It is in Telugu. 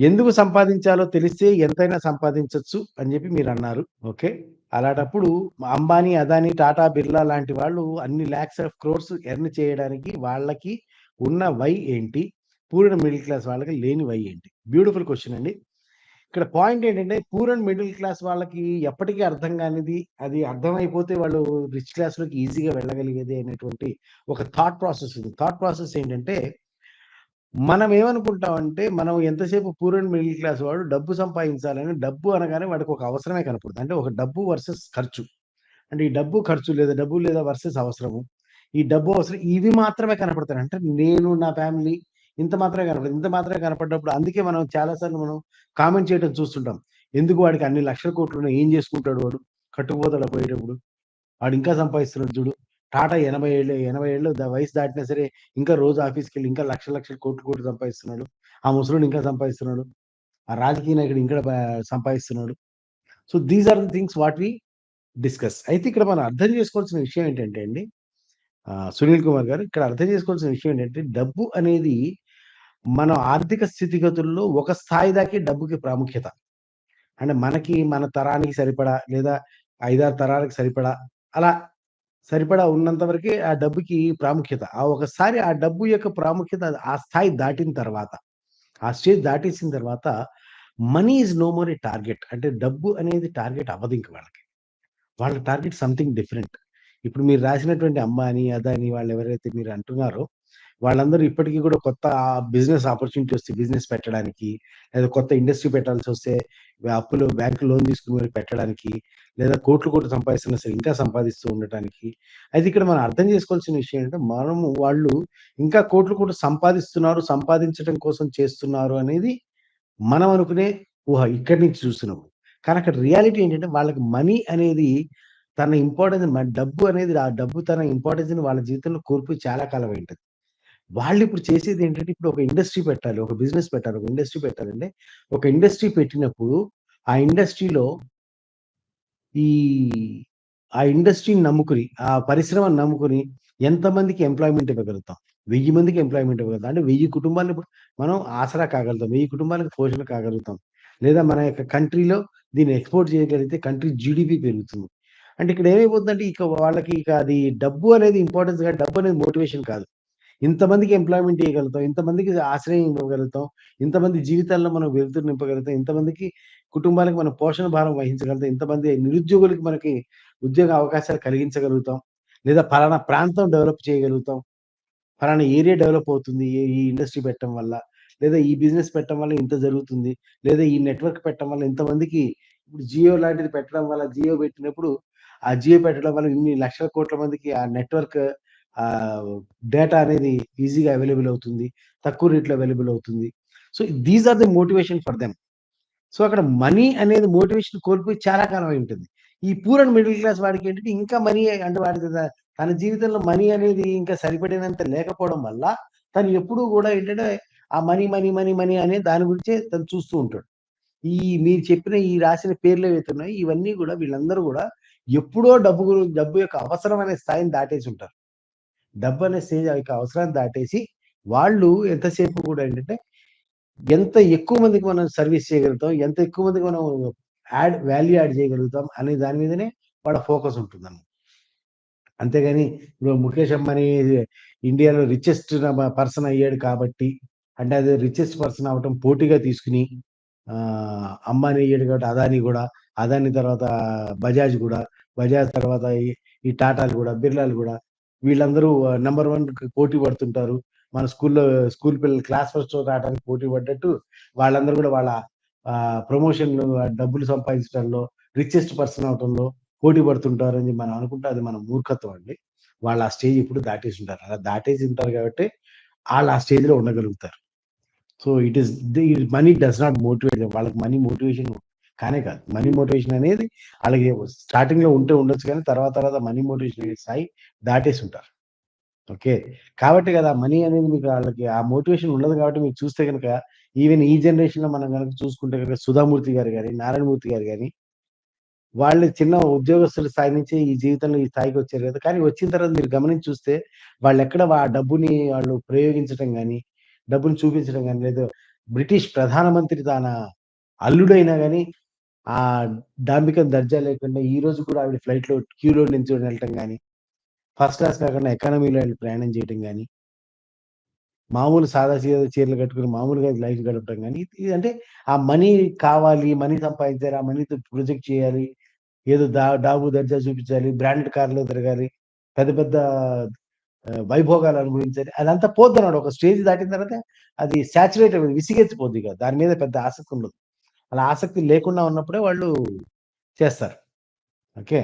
ఎందుకు సంపాదించాలో తెలిస్తే ఎంతైనా సంపాదించవచ్చు అని చెప్పి మీరన్నారు. ఓకే. అలాంటప్పుడు అంబానీ, అదానీ, టాటా, బిర్లా లాంటి వాళ్ళు అన్ని ల్యాక్స్ ఆఫ్ క్రోర్స్ ఎర్న్ చేయడానికి వాళ్ళకి ఉన్న వై ఏంటి? పూర్ణ మిడిల్ క్లాస్ వాళ్ళకి లేని వై ఏంటి? బ్యూటిఫుల్ క్వశ్చన్ అండి. ఇక్కడ పాయింట్ ఏంటంటే పూర్ అండ్ మిడిల్ క్లాస్ వాళ్ళకి ఎప్పటికీ అర్థం కానిది, అది అర్థమైపోతే వాళ్ళు రిచ్ క్లాస్‌లోకి ఈజీగా వెళ్ళగలిగేది అనేటువంటి ఒక థాట్ ప్రాసెస్ ఉంది. థాట్ ప్రాసెస్ ఏంటంటే మనం ఏమనుకుంటామంటే, మనం ఎంతసేపు పూర్ అండ్ మిడిల్ క్లాస్ వాడు డబ్బు సంపాదించాలని డబ్బు అనగానే వాడికి ఒక అవసరమే కనపడుతుంది. అంటే ఒక డబ్బు వర్సెస్ ఖర్చు. అంటే ఈ డబ్బు ఖర్చు లేదా డబ్బు లేదా వర్సెస్ అవసరము. ఈ డబ్బు అవసరం ఇవి మాత్రమే కనపడతాయి. అంటే నేను నా ఫ్యామిలీ ఇంత మాత్రమే కనపడదు. ఇంత మాత్రమే కనపడ్డప్పుడు అందుకే మనం చాలా సార్లు మనం కామెంట్ చేయడం చూస్తుంటాం. ఎందుకు వాడికి అన్ని లక్షల కోట్లు ఏం చేసుకుంటాడు వాడు? కట్టుకుపోతాడు పోయేటప్పుడు? వాడు ఇంకా సంపాదిస్తున్నాడు చూడు. టాటా 80 ఏళ్ళు 80 ఏళ్ళు వయసు దాటినా సరే ఇంకా రోజు ఆఫీస్కి వెళ్ళి ఇంకా లక్ష లక్షల కోట్లు, కోట్లు సంపాదిస్తున్నాడు. ఆ ముసలోడు ఇంకా సంపాదిస్తున్నాడు. ఆ రాజకీయ నాయకుడు ఇంకా సంపాదిస్తున్నాడు. So these are the things what we discuss. అయితే ఇక్కడ మనం అర్థం చేసుకోవాల్సిన విషయం ఏంటంటే అండి సునీల్ కుమార్ గారు ఇక్కడ అర్థం చేసుకోవాల్సిన విషయం ఏంటంటే డబ్బు అనేది మన ఆర్థిక స్థితిగతుల్లో ఒక స్థాయి దాకే డబ్బుకి ప్రాముఖ్యత. అంటే మనకి మన తరానికి సరిపడా లేదా 5, 6 తరాలకు సరిపడా అలా సరిపడా ఉన్నంత వరకే ఆ డబ్బుకి ప్రాముఖ్యత. ఆ ఒకసారి ఆ డబ్బు యొక్క ప్రాముఖ్యత ఆ స్థాయి దాటిన తర్వాత, ఆ స్టేజ్ దాటేసిన తర్వాత money is no more a target. అంటే డబ్బు అనేది టార్గెట్ అవ్వదు ఇంక వాళ్ళకి. వాళ్ళ టార్గెట్ సంథింగ్ డిఫరెంట్. ఇప్పుడు మీరు రాసినటువంటి అంబానీ, అదాని వాళ్ళు ఎవరైతే మీరు అంటున్నారో వాళ్ళందరూ ఇప్పటికీ కూడా కొత్త బిజినెస్ ఆపర్చునిటీ వస్తే బిజినెస్ పెట్టడానికి, లేదా కొత్త ఇండస్ట్రీ పెట్టాల్సి వస్తే అప్పులు బ్యాంకు లోన్ తీసుకుని మరి పెట్టడానికి, లేదా కోట్లు, కోట్లు సంపాదిస్తున్నా సరే ఇంకా సంపాదిస్తూ ఉండటానికి. అయితే ఇక్కడ మనం అర్థం చేసుకోవాల్సిన విషయం ఏంటంటే మనము వాళ్ళు ఇంకా కోట్లు, కోట్లు సంపాదిస్తున్నారు, సంపాదించడం కోసం చేస్తున్నారు అనేది మనం అనుకునే ఊహ ఇక్కడి నుంచి చూస్తున్నాము. కానీ అక్కడ రియాలిటీ ఏంటంటే వాళ్ళకి మనీ అనేది తన ఇంపార్టెన్స్ డబ్బు అనేది ఆ డబ్బు తన ఇంపార్టెన్స్‌ని వాళ్ళ జీవితంలో కోల్పోయి చాలా కాలం వాళ్ళు ఇప్పుడు చేసేది ఏంటంటే ఇప్పుడు ఒక ఇండస్ట్రీ పెట్టాలి. ఒక బిజినెస్ పెట్టాలి. ఒక ఇండస్ట్రీ పెట్టాలంటే ఒక ఇండస్ట్రీ పెట్టినప్పుడు ఆ ఇండస్ట్రీలో ఈ ఆ ఇండస్ట్రీని నమ్ముకుని ఆ పరిశ్రమను నమ్ముకుని ఎంతమందికి ఎంప్లాయ్‌మెంట్ ఇవ్వగలుగుతాం? వెయ్యి మందికి ఎంప్లాయ్‌మెంట్ ఇవ్వగలుగుతాం. అంటే వెయ్యి కుటుంబాలను మనం ఆసరా కాగలుగుతాం. వెయ్యి కుటుంబాలకు పోషణ కాగలుగుతాం. లేదా మన యొక్క కంట్రీలో దీన్ని ఎక్స్‌పోర్ట్ చేయగలిగితే కంట్రీ జీడిపి పెరుగుతుంది. అంటే ఇక్కడ ఏమైపోతుందంటే ఇక వాళ్ళకి ఇక అది డబ్బు అనేది ఇంపార్టెన్స్ కాదు. డబ్బు అనేది మోటివేషన్ కాదు. ఇంతమందికి ఎంప్లాయ్‌మెంట్ ఇవ్వగలుగుతాం ఇంతమందికి ఆశ్రయం ఇవ్వగలుగుతాం. ఇంతమంది జీవితాల్లో మనం వెలుతురు నింపగలుగుతాం. ఇంతమందికి కుటుంబాలకు మనం పోషణ భారం వహించగలుగుతాం. ఇంతమంది నిరుద్యోగులకి మనకి ఉద్యోగ అవకాశాలు కలిగించగలుగుతాం. లేదా పలానా ప్రాంతం డెవలప్ చేయగలుగుతాం. ఫలానా ఏరియా డెవలప్ అవుతుంది. ఈ ఈ ఇండస్ట్రీ పెట్టడం వల్ల. లేదా ఈ బిజినెస్ పెట్టడం వల్ల ఇంత జరుగుతుంది. లేదా ఈ నెట్వర్క్ పెట్టడం వల్ల ఇంతమందికి ఇప్పుడు జియో లాంటిది పెట్టడం వల్ల జియో పెట్టినప్పుడు ఆ జియో పెట్టడం వల్ల ఇన్ని లక్షల కోట్ల మందికి ఆ నెట్వర్క్ డేటా అనేది ఈజీగా అవైలబుల్ అవుతుంది. తక్కువ రేట్‌లో అవైలబుల్ అవుతుంది. So these are the motivation for them. So అక్కడ మనీ అనేది మోటివేషన్ కోల్పోయి చాలా కాలం అయి ఉంటుంది. ఈ పూర్ అండ్ మిడిల్ క్లాస్ వాడికి ఏంటంటే ఇంకా మనీ అంటే వాడి తన జీవితంలో మనీ అనేది ఇంకా సరిపడినంత లేకపోవడం వల్ల తను ఎప్పుడూ కూడా ఏంటంటే ఆ మనీ, మనీ, మనీ, మనీ అనే దాని గురించే తను చూస్తూ ఉంటాడు. ఈ మీరు చెప్పిన ఈ రాసిన పేర్లు ఏవైతే ఉన్నాయో ఇవన్నీ కూడా వీళ్ళందరూ కూడా ఎప్పుడో డబ్బు డబ్బు యొక్క అవసరం అనే స్థాయిని దాటేసి ఉంటారు. డబ్బు అనే స్టేజ్ యొక్క అవసరాన్ని దాటేసి వాళ్ళు ఎంతసేపు కూడా ఏంటంటే ఎంత ఎక్కువ మందికి మనం సర్వీస్ చేయగలుగుతాం, ఎంత ఎక్కువ మందికి మనం యాడ్ వాల్యూ యాడ్ చేయగలుగుతాం అనే దాని మీదనే వాళ్ళ ఫోకస్ ఉంటుందన్నమాట. అంతేగాని ఇప్పుడు ముఖేష్ అంబానీ ఇండియాలో రిచెస్ట్ పర్సన్ అయ్యాడు కాబట్టి అంటే అది రిచెస్ట్ పర్సన్ అవ్వటం పోటీగా తీసుకొని ఆహ్, అంబానీ అయ్యాడు కాబట్టి అదానీ కూడా అదాని తర్వాత బజాజ్ కూడా బజాజ్ తర్వాత ఈ టాటాలు కూడా బిర్లాలు కూడా వీళ్ళందరూ నెంబర్ వన్ పోటీ పడుతుంటారు. మన స్కూల్‌లో స్కూల్ పిల్లలు క్లాస్ ఫస్ట్ రావడానికి పోటీ పడ్డట్టు వాళ్ళందరూ కూడా వాళ్ళ ప్రమోషన్ ప్రమోషన్‌లు డబ్బులు సంపాదించడంలో, రిచెస్ట్ పర్సన్ అవ్వటంలో పోటీ పడుతుంటారని మనం అనుకుంటే అది మన మూర్ఖత్వం అండి. వాళ్ళు ఆ స్టేజ్ దాటేసి ఉంటారు అలా దాటేసి ఉంటారు కాబట్టి వాళ్ళు ఆ స్టేజ్‌లో ఉండగలుగుతారు. So it is money does not motivate వాళ్ళకి మనీ మోటివేషన్ కానే కాదు. మనీ మోటివేషన్ అనేది వాళ్ళకి స్టార్టింగ్లో ఉంటే ఉండొచ్చు కానీ తర్వాత తర్వాత మనీ మోటివేషన్ అనే స్థాయి దాటేసి ఉంటారు. ఓకే. కాబట్టి కదా మనీ అనేది మీకు వాళ్ళకి ఆ మోటివేషన్ ఉండదు కాబట్టి మీరు చూస్తే కనుక ఈవెన్ ఈ జనరేషన్‌లో మనం కనుక చూసుకుంటే గనుక సుధామూర్తి గారు కానీ నారాయణమూర్తి గారు కానీ వాళ్ళు చిన్న ఉద్యోగస్తుల స్థాయి నుంచి ఈ జీవితంలో ఈ స్థాయికి వచ్చారు కదా! కానీ వచ్చిన తర్వాత మీరు గమనించి చూస్తే వాళ్ళు ఎక్కడ ఆ డబ్బుని వాళ్ళు ప్రయోగించడం కానీ డబ్బుని చూపించడం కానీ లేదు బ్రిటిష్ ప్రధానమంత్రి తన అల్లుడైనా కానీ ఆ డాంబికం దర్జా లేకుండా ఈ రోజు కూడా ఆవిడ ఫ్లైట్లో క్యూలో నుంచి వెళ్ళటం కానీ ఫస్ట్ క్లాస్ కాకుండా ఎకానమీలో ఎళ్ళి ప్రయాణం చేయటం కానీ మామూలు సాదా సీదా చీరలు కట్టుకొని మామూలుగా లైఫ్ గడపడం కానీ అంటే ఆ మనీ కావాలి, మనీ సంపాదించాలి, ఆ మనీతో ప్రొజెక్ట్ చేయాలి. ఏదో దా డాబు దర్జా చూపించాలి, బ్రాండెడ్ కార్‌లో తిరగాలి, పెద్ద పెద్ద వైభోగాలు అనుభవించాలి. అదంతా పోద్దనమాట. ఒక స్టేజ్ దాటిన తర్వాత అది సాచురేట్ విసిగెచ్చిపోద్ది కదా దాని మీద పెద్ద ఆసక్తి ఉండదు. అలా ఆసక్తి లేకుండా ఉన్నప్పుడే వాళ్ళు చేస్తారు. ఓకే.